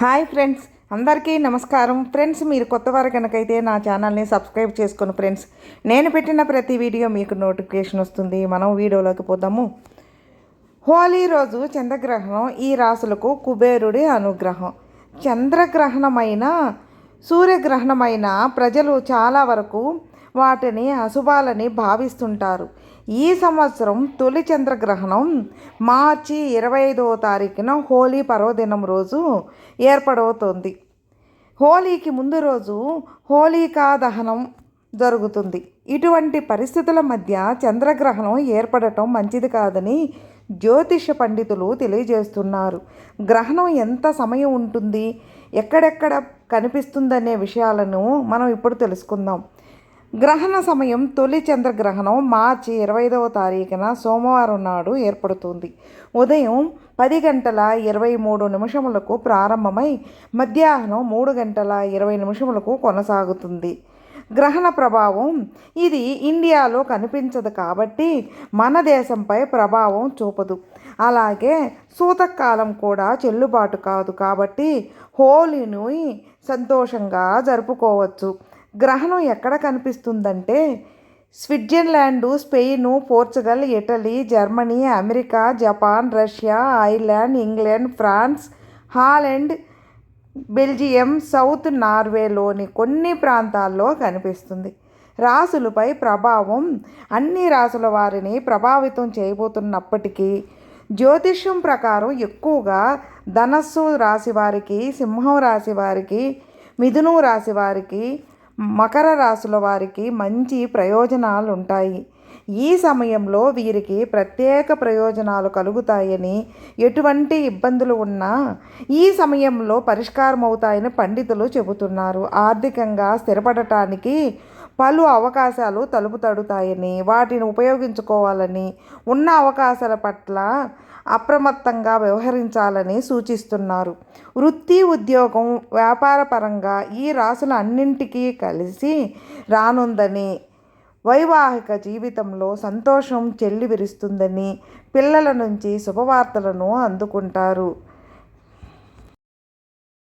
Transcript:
Hi friends అందరికీ నమస్కారం. Friends మీరు కొత్త వారు కనుకైతే నా ఛానల్ని సబ్స్క్రైబ్ చేసుకుని ఫ్రెండ్స్ నేను పెట్టిన ప్రతి వీడియో మీకు నోటిఫికేషన్ వస్తుంది. మనం వీడియోలోకి పోదాము. హోలీ రోజు చంద్రగ్రహణం ఈ రాసులకు కుబేరుడి అనుగ్రహం. చంద్రగ్రహణమైన సూర్యగ్రహణమైన ప్రజలు చాలా వరకు వాటిని అశుభాలని భావిస్తుంటారు. ఈ సంవత్సరం తొలి చంద్రగ్రహణం మార్చి ఇరవై ఐదవ తారీఖున హోలీ పర్వదినం రోజు ఏర్పడవుతోంది. హోలీకి ముందు రోజు హోలీకా దహనం జరుగుతుంది. ఇటువంటి పరిస్థితుల మధ్య చంద్రగ్రహణం ఏర్పడటం మంచిది కాదని జ్యోతిష పండితులు తెలియజేస్తున్నారు. గ్రహణం ఎంత సమయం ఉంటుంది? ఎక్కడెక్కడ కనిపిస్తుందనే విషయాలను మనం ఇప్పుడు తెలుసుకుందాం. గ్రహణ సమయం తొలి చంద్రగ్రహణం మార్చి ఇరవై ఐదవ తారీఖున సోమవారం నాడు ఏర్పడుతుంది. ఉదయం పది గంటల ఇరవై మూడు నిమిషములకు ప్రారంభమై మధ్యాహ్నం మూడు గంటల ఇరవై నిమిషములకు కొనసాగుతుంది. గ్రహణ ప్రభావం ఇది ఇండియాలో కనిపించదు కాబట్టి మన దేశంపై ప్రభావం చూపదు. అలాగే సూతకాలం కూడా చెల్లుబాటు కాదు కాబట్టి హోలీని సంతోషంగా జరుపుకోవచ్చు. గ్రహణం ఎక్కడ కనిపిస్తుందంటే Switzerland Spain Portugal Italy Germany America Japan Russia Ireland England France Holland Belgium south నార్వేలోని కొన్ని ప్రాంతాల్లో కనిపిస్తుంది. రాసులపై ప్రభావం అన్ని రాసుల వారిని ప్రభావితం చేయబోతున్నప్పటికీ జ్యోతిష్యం ప్రకారం ఎక్కువగా ధనస్సు రాశి వారికి సింహం రాశి వారికి మిథునం రాశి వారికి మకర రాశుల వారికి మంచి ప్రయోజనాలు ఉంటాయి ఈ సమయంలో వీరికి ప్రత్యేక ప్రయోజనాలు కలుగుతాయని ఎటువంటి ఇబ్బందులు ఉన్నా ఈ సమయంలో పరిష్కారం అవుతాయని పండితులు చెబుతున్నారు. ఆర్థికంగా స్థిరపడటానికి పలు అవకాశాలు తలుపు తడుతాయని వాటిని ఉపయోగించుకోవాలని ఉన్న అవకాశాల పట్ల అప్రమత్తంగా వ్యవహరించాలని సూచిస్తున్నారు. వృత్తి ఉద్యోగం వ్యాపార పరంగా ఈ రాసులు అన్నింటికీ కలిసి రానుందని వైవాహిక జీవితంలో సంతోషం చెల్లి విరుస్తుందని పిల్లల నుంచి శుభవార్తలను అందుకుంటారు.